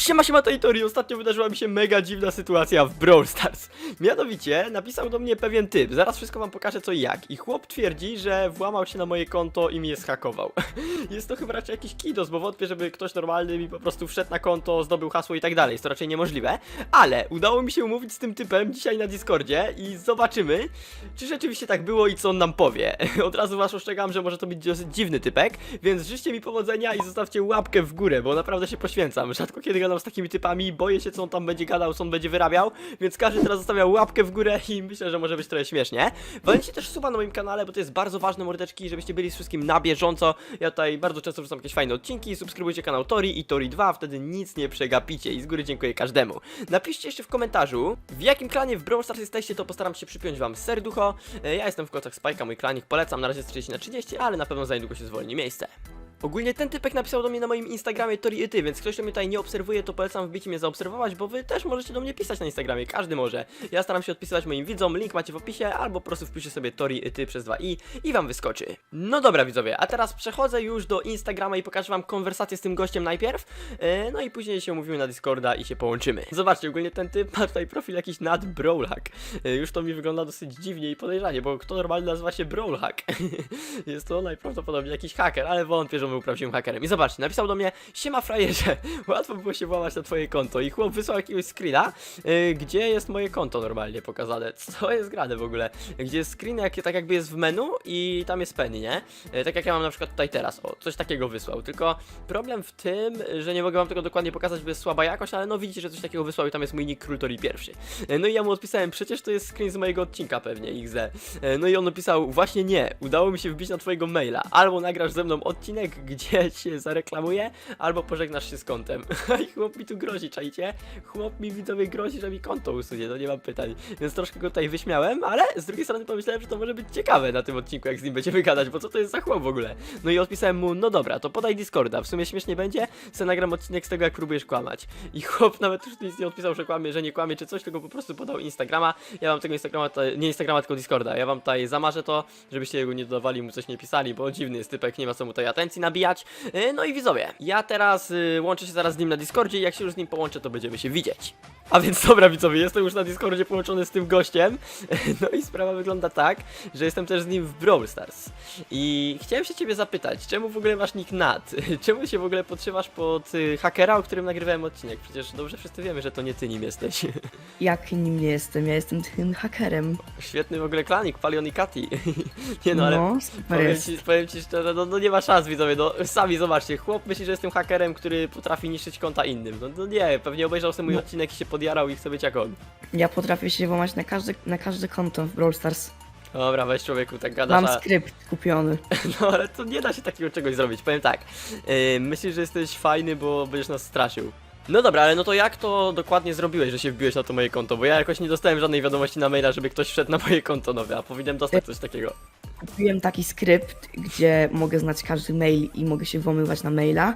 Siema, siema, to Tori. Ostatnio wydarzyła mi się mega dziwna sytuacja w Brawl Stars. Mianowicie, napisał do mnie pewien typ. Zaraz wszystko wam pokażę co i jak. I chłop twierdzi, że włamał się na moje konto i mnie schakował. Jest to chyba raczej jakiś kidos, bo wątpię, żeby ktoś normalny mi po prostu wszedł na konto, zdobył hasło i tak dalej. Jest to raczej niemożliwe. Ale udało mi się umówić z tym typem dzisiaj na Discordzie i zobaczymy, czy rzeczywiście tak było i co on nam powie. Od razu was ostrzegam, że może to być dosyć dziwny typek, więc życzcie mi powodzenia i zostawcie łapkę w górę, bo naprawdę się poświęcam. Rzadko kiedy gadam z takimi typami, boję się co on tam będzie gadał, co on będzie wyrabiał, więc każdy teraz zostawia łapkę w górę i myślę, że może być trochę śmiesznie. Walcie też suba na moim kanale, bo to jest bardzo ważne mordeczki, żebyście byli z wszystkim na bieżąco. Ja tutaj bardzo często wrzucam jakieś fajne odcinki, subskrybujcie kanał Tori i Tori 2, wtedy nic nie przegapicie i z góry dziękuję każdemu. Napiszcie jeszcze w komentarzu, w jakim klanie w Brawl Stars jesteście, to postaram się przypiąć wam serducho. E, Ja jestem w kocach Spajka, mój klanik polecam, na razie jest 30 na 30, ale na pewno za niedługo się zwolni miejsce. Ogólnie ten typek napisał do mnie na moim Instagramie Tori i ty, więc ktoś, kto mnie tutaj nie obserwuje, to polecam wbić mnie zaobserwować, bo wy też możecie do mnie pisać na Instagramie, każdy może. Ja staram się odpisywać moim widzom, link macie w opisie, albo po prostu wpiszcie sobie Tori i ty przez 2i i wam wyskoczy. No dobra widzowie, a teraz przechodzę już do Instagrama i pokażę wam konwersację z tym gościem najpierw, e, no i później się umówimy na Discorda i się połączymy. Zobaczcie, ogólnie ten typ ma tutaj profil jakiś nad Brawlhack. E, Już to mi wygląda dosyć dziwnie i podejrzanie, bo kto normalnie nazywa się Brawlhack? Jest to najprawdopodobniej jakiś haker, ale wątpię, że był prawdziwym hakerem. I zobaczcie, napisał do mnie, siema frajerze, łatwo było się włamać na twoje konto. I chłop wysłał jakiegoś screena, yy, gdzie jest moje konto normalnie pokazane. Co jest grane w ogóle? Gdzie jest screen, jak, tak jakby jest w menu i tam jest penny, nie? Yy, tak jak ja mam na przykład tutaj teraz, o, coś takiego wysłał. Tylko problem w tym, że nie mogę wam tego dokładnie pokazać, bo jest słaba jakość, ale no widzicie, że coś takiego wysłał i tam jest mój nick Krultori pierwszy. Yy, no i ja mu odpisałem, przecież to jest screen z mojego odcinka pewnie, XD. Yy, no i on napisał, właśnie nie, udało mi się wbić na twojego maila. Albo nagrasz ze mną odcinek, gdzie się zareklamuję, albo pożegnasz się z kontem. I chłop mi tu grozi, czajcie? Chłop mi widzowie grozi, że mi konto usunie, no nie mam pytań. Więc troszkę go tutaj wyśmiałem, ale z drugiej strony pomyślałem, że to może być ciekawe na tym odcinku, jak z nim będziemy gadać, bo co to jest za chłop w ogóle? No i odpisałem mu, no dobra, to podaj Discorda, w sumie śmiesznie będzie, se nagram odcinek z tego, jak próbujesz kłamać. I chłop nawet już nic nie odpisał, że kłamie, że nie kłamie czy coś, tylko po prostu podał Instagrama. Ja mam tego Instagrama, nie Instagrama, tylko Discorda. Ja wam tutaj zamarzę to, żebyście jego nie dodawali, mu coś nie pisali, bo dziwny jest typek, nie ma co mu atencji nabijać. Yy, No i widzowie, ja teraz y, łączę się zaraz z nim na Discordzie i jak się już z nim połączę, to będziemy się widzieć. A więc dobra widzowie, jestem już na Discordzie połączony z tym gościem. No i sprawa wygląda tak, że jestem też z nim w Brawl Stars. I chciałem się ciebie zapytać, czemu w ogóle masz nick Nat? Czemu się w ogóle podszywasz pod y, hakera, o którym nagrywałem odcinek? Przecież dobrze wszyscy wiemy, że to nie ty nim jesteś. Jak nim nie jestem? Ja jestem tym hakerem. Świetny w ogóle klanik, Palion i Kati. Nie no, ale No, powiem ci, powiem ci szczerze, no, no nie ma szans widzowie, no sami zobaczcie, chłop myśli, że jestem hakerem, który potrafi niszczyć konta innym. No, no nie, pewnie obejrzał sobie mój No. odcinek i się podjarał i chce być jak on. Ja potrafię się włamać na każde, na każde konto w Brawl Stars. Dobra, weź człowieku, tak gadasz, Mam a... skrypt kupiony. No ale to nie da się takiego czegoś zrobić, powiem tak. Yy, myślisz, że jesteś fajny, bo będziesz nas straszył. No dobra, ale no to jak to dokładnie zrobiłeś, że się wbiłeś na to moje konto? Bo ja jakoś nie dostałem żadnej wiadomości na maila, żeby ktoś wszedł na moje konto nowe, a powinienem dostać coś takiego. Kupiłem taki skrypt, gdzie mogę znać każdy mail i mogę się włamywać na maila.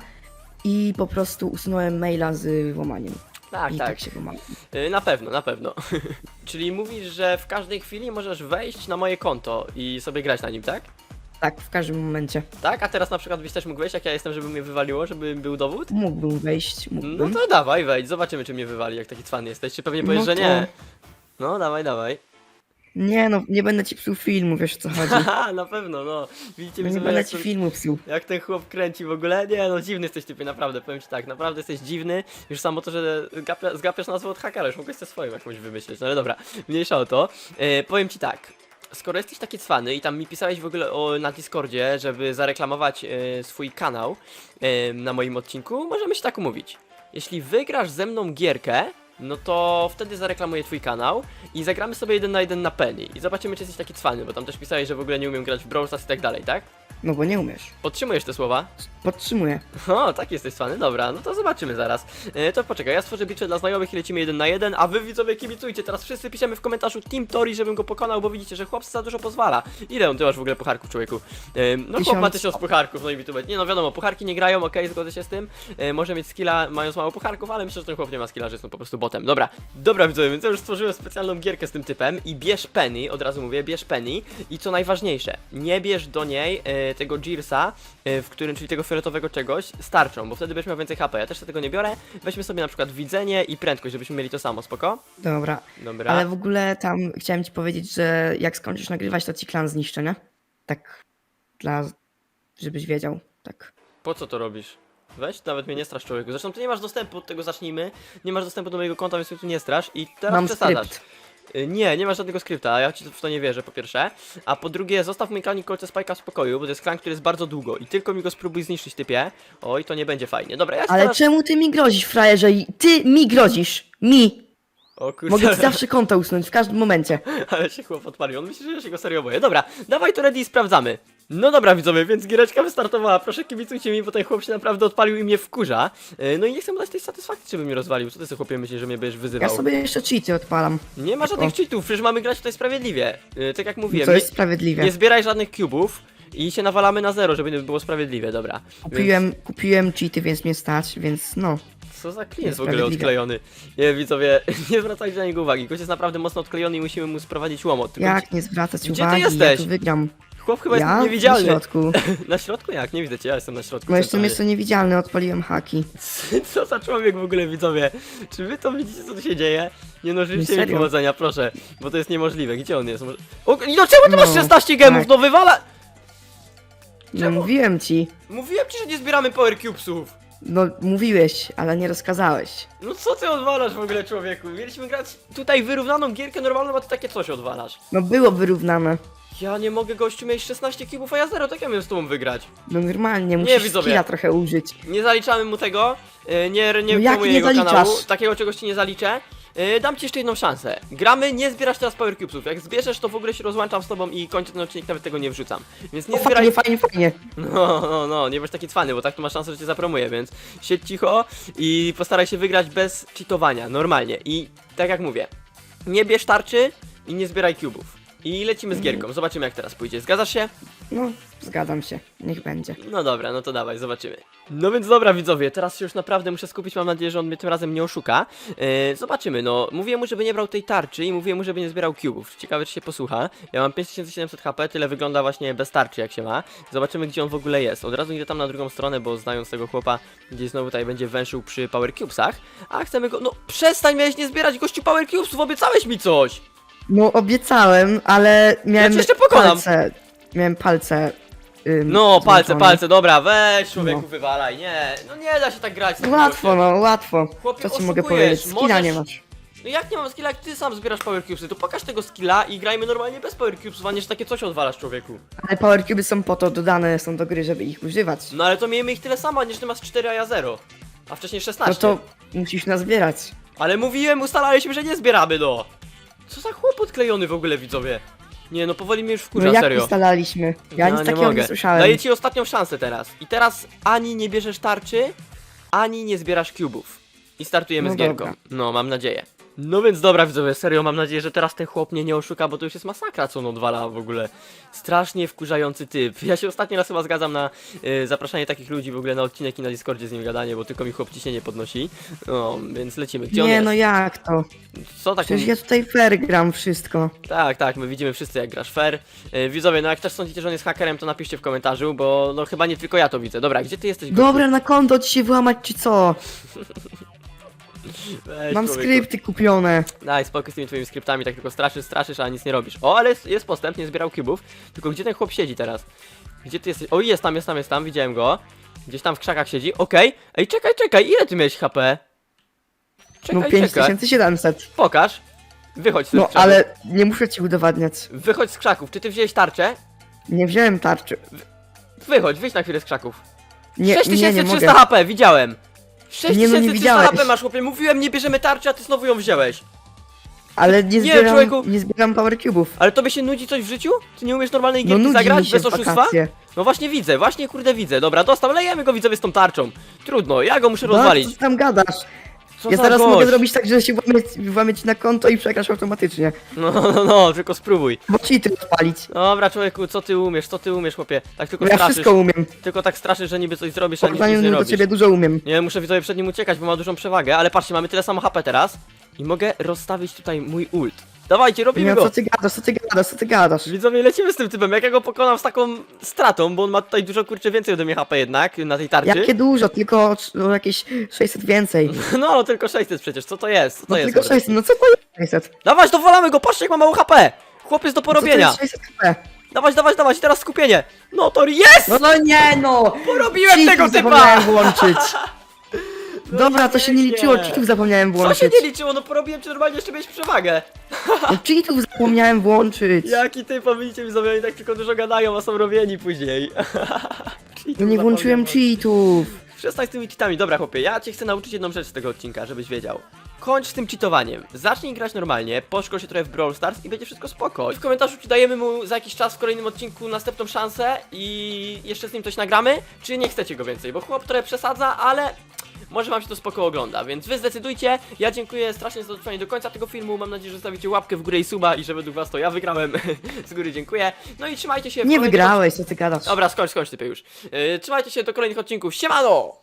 I po prostu usunąłem maila z włamaniem. Tak, I tak. tak się włamałem. Yy, na pewno, na pewno. Czyli mówisz, że w każdej chwili możesz wejść na moje konto i sobie grać na nim, tak? Tak, w każdym momencie. Tak? A teraz na przykład byś też mógł wejść, jak ja jestem, żeby mnie wywaliło, żeby był dowód? Mógłbym wejść, No mógłbym. to dawaj, wejdź, zobaczymy, czy mnie wywali, jak taki cwan jesteś. Czy pewnie powiesz, No że to- nie? No, dawaj, dawaj. Nie no, nie będę ci psuł filmu, wiesz o co chodzi. Haha, na pewno, no. Widzicie, Nie widzowie, będę jak, ci to- filmu psuł. jak ten chłop kręci w ogóle? Nie, no dziwny jesteś typie, naprawdę, powiem ci tak, naprawdę jesteś dziwny. Już samo to, że zgapia, zgapiasz nazwę od hakera, już mogłeś sobie swoją jakąś wymyślić, no ale dobra, mniejsza o to. E, powiem ci tak. Skoro jesteś taki cwany i tam mi pisałeś w ogóle o, na Discordzie, żeby zareklamować e, swój kanał e, na moim odcinku, możemy się tak umówić. Jeśli wygrasz ze mną gierkę, no to wtedy zareklamuję twój kanał i zagramy sobie jeden na jeden na Penny i zobaczymy, czy jesteś taki cwany, bo tam też pisałeś, że w ogóle nie umiem grać w Brawl Stars i tak dalej, tak? No bo nie umiesz. Podtrzymujesz te słowa? Podtrzymuję. O, tak jesteś cwany, dobra, no to zobaczymy zaraz. E, to poczekaj, ja stworzę bitwę dla znajomych i lecimy jeden na jeden, a wy widzowie kibicujcie, teraz wszyscy piszemy w komentarzu Team Tori, żebym go pokonał, bo widzicie, że chłop za dużo pozwala. Ile on ty masz w ogóle pucharków, człowieku? E, no chłop ma Tysiąc. tysiąc pucharków, no i będzie. Nie no wiadomo, pucharki nie grają, okej, zgodzę się z tym. E, może mieć skilla mając mało pucharków, ale myślę, że ten chłop nie ma skilla, że jest on po prostu bot. botem. Dobra, dobra widzowie, więc ja już stworzyłem specjalną gierkę z tym typem i bierz Penny, od razu mówię, bierz Penny i co najważniejsze, nie bierz do niej e, tego Gearsa, e, w którym, czyli tego fioletowego czegoś, starczą, bo wtedy będziesz miał więcej HP. Ja też tego nie biorę. Weźmy sobie na przykład widzenie i prędkość, żebyśmy mieli to samo, spoko? Dobra. Dobra. Ale w ogóle tam chciałem ci powiedzieć, że jak skończysz nagrywać, to ci klan zniszczę, nie? Tak dla... żebyś wiedział, tak. Po co to robisz? Weź, nawet mnie nie strasz człowieku. Zresztą ty nie masz dostępu, od tego zacznijmy. Nie masz dostępu do mojego konta, więc mnie tu nie strasz. I teraz Mam przesadzasz. skrypt. Y, Nie, nie masz żadnego skrypta, a ja ci w to nie wierzę, po pierwsze. A po drugie, zostaw mój klanik kolce Spajka w spokoju, bo to jest klan, który jest bardzo długo. I tylko mi go spróbuj zniszczyć, typie. Oj, to nie będzie fajnie. Dobra, ja ci Ale teraz... czemu ty mi grozisz, frajerze? I Ty mi grozisz! Mi! O kurde, Mogę ci zawsze konto usunąć, w każdym momencie. ale się chłop odpalił. On myśli, że ja się go serio boję. Dobra, dawaj to ready i sprawdzamy. No dobra widzowie, więc giereczka wystartowała. Proszę kibicujcie mi, bo ten chłop się naprawdę odpalił i mnie wkurza. Y, No i nie chcę mu dać tej satysfakcji, żeby mnie rozwalił. Co ty sobie chłopie myślisz, że mnie będziesz wyzywał? Ja sobie jeszcze cheaty odpalam. Nie ma żadnych cheatów, przecież mamy grać tutaj sprawiedliwie. Yy, tak jak mówiłem, Co nie, jest sprawiedliwe. nie zbieraj żadnych cubów i się nawalamy na zero, żeby było sprawiedliwie, dobra. Kupiłem, kupiłem cheaty, więc mnie stać, więc no. Co za klient Jest w ogóle sprawiedliwe. odklejony. Nie, widzowie, nie zwracajcie na niego uwagi. Gość jest naprawdę mocno odklejony i musimy mu sprowadzić łomot. Tylko Jak nie zwracać Gdzie ty uwagi, jesteś? ja tu wygram. Chłop chyba Ja jest niewidzialny. na środku. Na środku jak? Nie widzę cię, ja jestem na środku. No jestem jeszcze niewidzialny, odpaliłem haki. Co za człowiek w ogóle, widzowie? Czy wy to widzicie, co tu się dzieje? Nie no, życzcie mi powodzenia, proszę, bo to jest niemożliwe. Gdzie on jest? Może... O, no czemu ty masz No, 16 gemów? tak. No wywala... No Czemu? mówiłem ci. Mówiłem ci, że nie zbieramy power cubesów. No mówiłeś, ale nie rozkazałeś. No co ty odwalasz w ogóle, człowieku? Mieliśmy grać tutaj wyrównaną gierkę normalną, a ty takie coś odwalasz. No było wyrównane. Ja nie mogę gościu mieć 16 kubów, a ja 0, tak ja miałem z tobą wygrać. No normalnie, musisz widzowie. skilla trochę użyć. Nie zaliczamy mu tego, yy, nie, nie No jak promuję nie jego zaliczasz? kanału, takiego czegoś ci nie zaliczę. Yy, dam ci jeszcze jedną szansę. Gramy, nie zbierasz teraz power cubesów. Jak zbierzesz, to w ogóle się rozłączam z tobą i kończę ten odcinek, nawet tego nie wrzucam. Więc nie No zbieraj... fajnie, fajnie, fajnie. No, no, no, nie bądź taki cwany, bo tak to masz szansę, że cię zapromuję, więc siedź cicho i postaraj się wygrać bez cheatowania, normalnie. I tak jak mówię, nie bierz tarczy i nie zbieraj cubów. I lecimy z gierką, zobaczymy jak teraz pójdzie. Zgadzasz się? No, zgadzam się. Niech będzie. No dobra, no to dawaj, zobaczymy. No więc dobra widzowie, teraz się już naprawdę muszę skupić, mam nadzieję, że on mnie tym razem nie oszuka. Yy, zobaczymy, no, mówiłem mu, żeby nie brał tej tarczy i mówiłem mu, żeby nie zbierał cubów. Ciekawe, czy się posłucha. Ja mam 5700 HP, tyle wygląda właśnie bez tarczy, jak się ma. Zobaczymy, gdzie on w ogóle jest. Od razu idę tam na drugą stronę, bo znając tego chłopa, gdzieś znowu tutaj będzie węszył przy Power Cubesach. A chcemy go, no przestań, miałeś nie zbierać gościu Power Cubesów, obiecałeś mi coś! No obiecałem, ale miałem cię jeszcze pokonam. palce. Miałem palce. ym, No, palce, złączone. palce, dobra, weź człowieku, No. wywalaj, nie, no nie da się tak grać. z takim Łatwo, gościem. no, łatwo. Chłopie, Co ci mogę oszukujesz, powiedzieć? Skilla możesz- nie masz. No jak nie mam skilla, jak ty sam zbierasz power cubesy, to pokaż tego skilla i grajmy normalnie bez power cubesów, a nie że takie coś odwalasz człowieku. Ale power cuby są po to dodane są do gry, żeby ich używać. No ale to miejmy ich tyle samo, niż ty masz 4, a ja 0. A wcześniej 16. No to musisz nazbierać. Ale mówiłem, ustalaliśmy, że nie zbieramy, no. Co za chłop odklejony w ogóle, widzowie? Nie, no powoli mnie już wkurza, No jak serio. ustalaliśmy? Ja nic takiego nie słyszałem. Daję ci ostatnią szansę teraz. I teraz ani nie bierzesz tarczy, ani nie zbierasz cubów. I startujemy No z gierką. dobra. No, mam nadzieję. No więc dobra, widzowie, serio, mam nadzieję, że teraz ten chłop mnie nie oszuka, bo to już jest masakra, co on odwala w ogóle. Strasznie wkurzający typ. Ja się ostatni raz chyba zgadzam na y, zapraszanie takich ludzi w ogóle na odcinek i na Discordzie z nim gadanie, bo tylko mi chłop ciśnienie podnosi. No, więc lecimy. Gdzie on Nie jest? no jak to? Co tak Przecież ja tutaj fair gram wszystko. tak, tak, my widzimy wszyscy jak grasz fair. Yy, widzowie, no jak też sądzicie, że on jest hakerem, to napiszcie w komentarzu, bo no chyba nie tylko ja to widzę. Dobra, gdzie ty jesteś? gościu? Dobra, na konto ci się włamać czy co? Weź, Mam człowieku. skrypty kupione. Daj spokój z tymi twoimi skryptami, tak tylko straszysz, straszysz, a nic nie robisz. O, ale jest, jest postęp, nie zbierał cubów. Tylko gdzie ten chłop siedzi teraz? Gdzie ty jesteś? O, jest tam, jest tam, jest tam, widziałem go. Gdzieś tam w krzakach siedzi, okej. Ej, czekaj, czekaj, ile ty miałeś HP? Czekaj, No czekaj. 5700. Pokaż. Wychodź z No krzaków. ale nie muszę ci udowadniać. Wychodź z krzaków. Czy ty wziąłeś tarczę? Nie wziąłem tarczy. Wychodź, wyjdź na chwilę z krzaków. Nie, nie, nie 6300 mogę. HP, widziałem. Nie, no, 6300 nie widziałeś. HP masz, chłopie. Mówiłem, nie bierzemy tarczy, a ty znowu ją wziąłeś. Ale nie Nie, zbieram, człowieku. nie zbieram power cubów. Ale tobie się nudzi coś w życiu? Ty nie umiesz normalnej No gierki nudzi zagrać mi się bez w oszustwa? wakacje. No właśnie widzę, właśnie kurde widzę. Dobra, dostał, lejemy go widzowie z tą tarczą. Trudno, ja go muszę No, rozwalić. co tam gadasz? Co Ja za zaraz gość? mogę zrobić tak, że się włamie, włamie ci na konto i przegrasz automatycznie. No, no, no, no, tylko spróbuj. Bo cheaty odpalić. Dobra, człowieku, co ty umiesz, co ty umiesz, chłopie? Tak tylko Bo ja straszysz, wszystko umiem. tylko tak straszysz, że niby coś zrobisz, a W nic, nic porównaniu nie do robisz. ciebie dużo umiem. Nie, muszę widzowie przed nim uciekać, bo ma dużą przewagę, ale patrzcie, mamy tyle samo HP teraz i mogę rozstawić tutaj mój ult. Dawajcie, robimy go! co ty gadasz, co ty gadasz, co ty gadasz? Widzowie, lecimy z tym typem, jak ja go pokonam z taką stratą, bo on ma tutaj dużo, kurczę, więcej ode mnie HP jednak, na tej tarczy. Jakie dużo, tylko o jakieś 600 więcej. No, no, tylko 600 przecież, co to jest? Co to No jest? tylko w ogóle? 600, no co to jest 600? Dawać, dowalamy go, patrzcie jak ma mało HP! Chłopiec do Co to porobienia! jest 600 HP? Dawać, dawać, dawać, teraz skupienie! No to jest! No no nie no! Porobiłem tego typa! zapomniałem włączyć. No Dobra, to się nie liczyło, cheatów zapomniałem Co się włączyć. nie liczyło? No porobiłem cię normalnie, jeszcze miałeś przewagę. No cheatów zapomniałem włączyć. Jaki ty widzicie widzowie, oni tak tylko dużo gadają, a są robieni później. No nie włączyłem cheatów. Przestań z tymi cheatami. Dobra chłopie, ja cię chcę nauczyć jedną rzecz z tego odcinka, żebyś wiedział. Kończ z tym cheatowaniem. Zacznij grać normalnie, poszkol się trochę w Brawl Stars i będzie wszystko spoko. W komentarzu czy dajemy mu za jakiś czas w kolejnym odcinku następną szansę i jeszcze z nim coś nagramy, czy nie chcecie go więcej, bo chłop trochę przesadza, ale może wam się to spoko ogląda, więc wy zdecydujcie. Ja dziękuję strasznie za dotrwanie do końca tego filmu. Mam nadzieję, że zostawicie łapkę w górę i suba i że według was to ja wygrałem. z góry dziękuję. No i trzymajcie się. Nie kolejnych wygrałeś, co ty gadasz. Dobra, skończ, skończ typy już. Yy, trzymajcie się do kolejnych odcinków. Siemano!